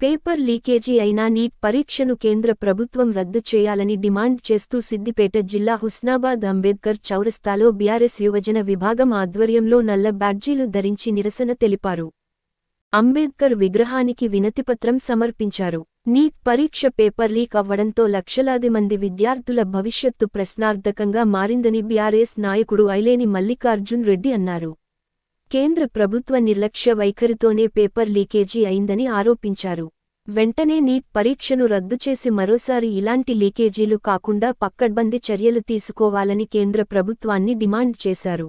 Paper leakage అయిన neat పరీక్షను కేంద్ర ప్రభుత్వం రద్దు చేయాలని డిమాండ్ చేస్తూ సిద్దిపేట జిల్లా హుస్నాబాద్ అంబేద్కర్ చౌరస్తాలో బీఆర్ఎస్ యువజన విభాగం ఆధ్వర్యంలో నల్ల బ్యాడ్జీలు ధరించి నిరసన తెలిపారు. అంబేద్కర్ విగ్రహానికి వినతిపత్రం సమర్పించారు. నీట్ పరీక్ష పేపర్ లీక్ అవ్వడంతో లక్షలాది మంది విద్యార్థుల భవిష్యత్తు ప్రశ్నార్థకంగా మారిందని బీఆర్ఎస్ నాయకుడు ఐలేని మల్లికార్జున్ రెడ్డి అన్నారు. కేంద్ర ప్రభుత్వ నిర్లక్ష్య వైఖరితోనే పేపర్ లీకేజీ అయిందని ఆరోపించారు. వెంటనే నీట్ పరీక్షను రద్దు చేసి మరోసారి ఇలాంటి లీకేజీలు కాకుండా పక్కడ్బందీ చర్యలు తీసుకోవాలని కేంద్ర ప్రభుత్వాన్ని డిమాండ్ చేశారు.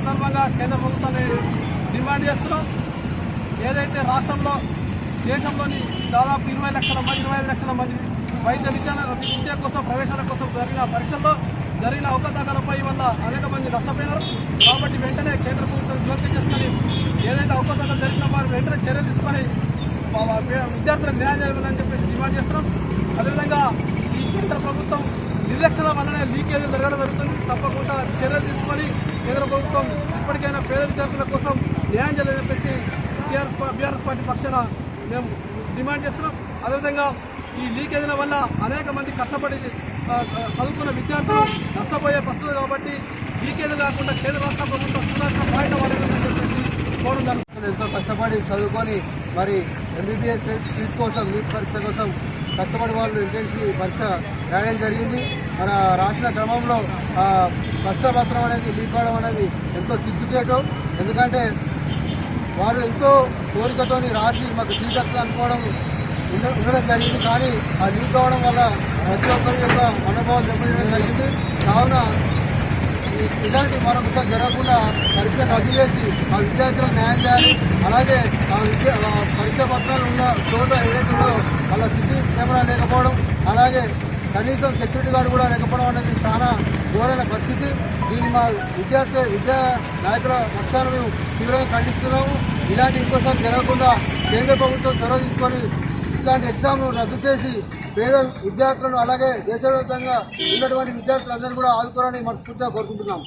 సందర్భంగా కేంద్ర ప్రభుత్వాన్ని డిమాండ్ చేస్తున్నాం. ఏదైతే రాష్ట్రంలో దేశంలోని దాదాపు ఇరవై లక్షల మంది ఇరవై లక్షల మంది వైద్య విద్యా విద్య కోసం ప్రవేశాల కోసం జరిగిన పరీక్షల్లో జరిగిన అవకతవకలపై వల్ల అనేక మంది నష్టపోయినారు. కాబట్టి వెంటనే కేంద్ర ప్రభుత్వం జోక్యం చేసుకొని ఏదైతే అవకతవకలు జరిగిన వారు వెంటనే చర్యలు తీసుకొని విద్యార్థులకు న్యాయం చేయాలని చెప్పేసి డిమాండ్ చేస్తున్నాం. అదేవిధంగా ఈ కేంద్ర ప్రభుత్వం నిర్లక్ష్యం వల్లనే లీకేజ్ జరగడం జరుగుతుంది. తప్పకుండా చర్యలు తీసుకొని కేంద్ర ప్రభుత్వం ఇప్పటికైనా పేద విద్యార్థుల కోసం న్యాయం చేయాలని చెప్పేసి టీఆర్ఎస్ బీఆర్ఎస్ పార్టీ పక్షాన మేము డిమాండ్ చేస్తున్నాం. అదేవిధంగా ఈ లీకేజీల వల్ల అనేక మంది కష్టపడి చదువుకున్న విద్యార్థులు నష్టపోయే పరిస్థితులు కాబట్టి లీకేజ్ కాకుండా కేంద్ర రాష్ట్ర ప్రభుత్వం చూడాల్సిన బాధ్యత వాళ్ళని చెప్పేసి కోరడం ఎంతో కష్టపడి చదువుకొని మరి ఎంబీబీఎస్ సీట్ కోసం నీట్ పరీక్ష కోసం కష్టపడి వాళ్ళు ఇంటెన్సీ పరీక్ష రాయడం జరిగింది. మన రాసిన క్రమంలో కష్టపత్రం అనేది లీక్ అవడం అనేది ఎంతో సిగ్గుచేటు ఎందుకంటే వారు ఎంతో కోరికతోని రాసి మాకు సీట్ వస్తుంది అనుకోవడం ఉండడం జరిగింది. కానీ ఆ లీక్ అవడం వల్ల ప్రతి ఒక్కరి యొక్క మనోభావం దెబ్బతినడం జరిగింది. కావున ఇలాంటి మరొకటి జరగకుండా పరీక్ష రద్దు చేసి ఆ విద్యార్థులకు న్యాయం చేయాలి. అలాగే ఆ విద్య ఆ పరీక్ష పత్రాలు ఉన్న చోట ఏదైతే ఉందో వాళ్ళ సిసి కెమెరా లేకపోవడం అలాగే కనీసం సెక్యూరిటీ గార్డు కూడా లేకపోవడం అనేది చాలా ఘోరైన పరిస్థితి. దీన్ని మా విద్యార్థి విద్యా నాయకుల పక్షాన మేము తీవ్రంగా ఖండిస్తున్నాము. ఇలాంటి ఇంకోసారి జరగకుండా కేంద్ర ప్రభుత్వం చొరవ తీసుకొని ఇలాంటి ఎగ్జామ్ను రద్దు చేసి పేద విద్యార్థులను అలాగే దేశవ్యాప్తంగా ఉన్నటువంటి విద్యార్థులందరినీ కూడా ఆదుకోవాలని మనస్ఫూర్తిగా కోరుకుంటున్నాం